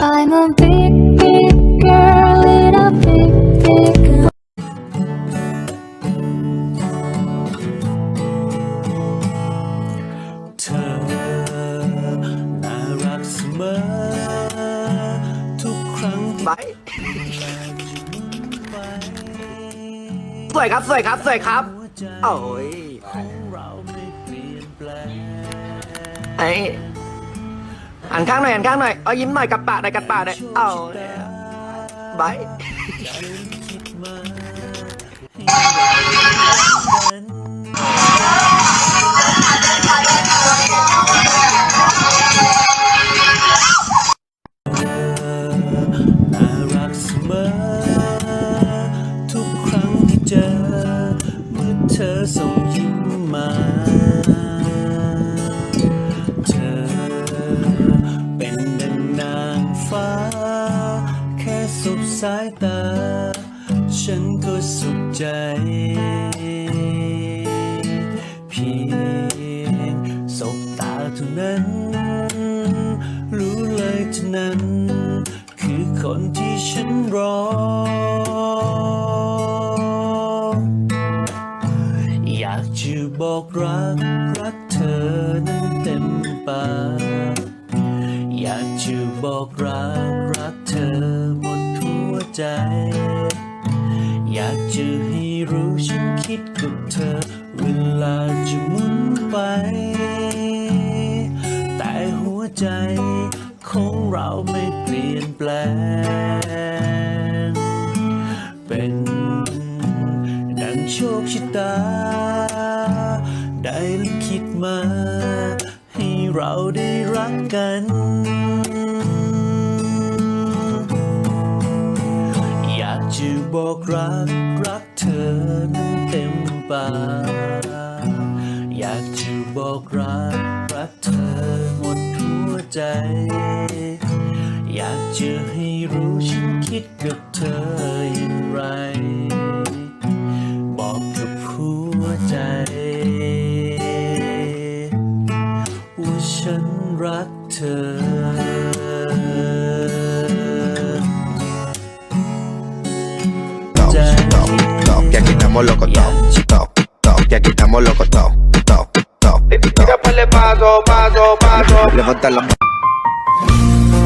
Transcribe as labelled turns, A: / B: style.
A: I'm a big, big girl in a big, big
B: เธอน่ารักเสมอทุกครั้งที่
C: ไปสวยครับสวยครับสวยครับโอ้ย
B: ของเราไม่เปลี่ยนแปลง
C: ไอ้ หันข้างหน่อยหันข้างหน่อยเอายิ้มหน่อยกับปากหน่อยกับปากหน่อยเอาบาย
B: ทุกครั้งที่เจอเมื่อเธอส่งยิ้มมา บสายตา ฉันก็สุขใจ เพียงสบตาเท่านั้น รู้เลยเท่านั้น คือคนที่ฉันรอ อยากจะบอกรัก รักเธอนั้นเต็มปากอยากจะบอกรัก รักเธอ ใจ อยากจะให้รู้ฉันคิดกับเธอ เวลาจะหมุนไป แต่หัวใจของเราไม่เปลี่ยนแปลง เป็นดังโชคชะตา ได้ลิขิตมา ให้เราได้รักกัน บอกรักรักเธอนั้นเต็มปากอยากจะบอกรักรักเธอหมดหัวใจ อยากจะให้รู้ฉันคิดกับเธออย่างไร บอกกับหัวใจ ว่าฉันรักเธอ
D: que aquí estamos locos todos, todos, todos, que aquí estamos locos
E: todos, todos, todos. Paso.
D: Levanta la mano.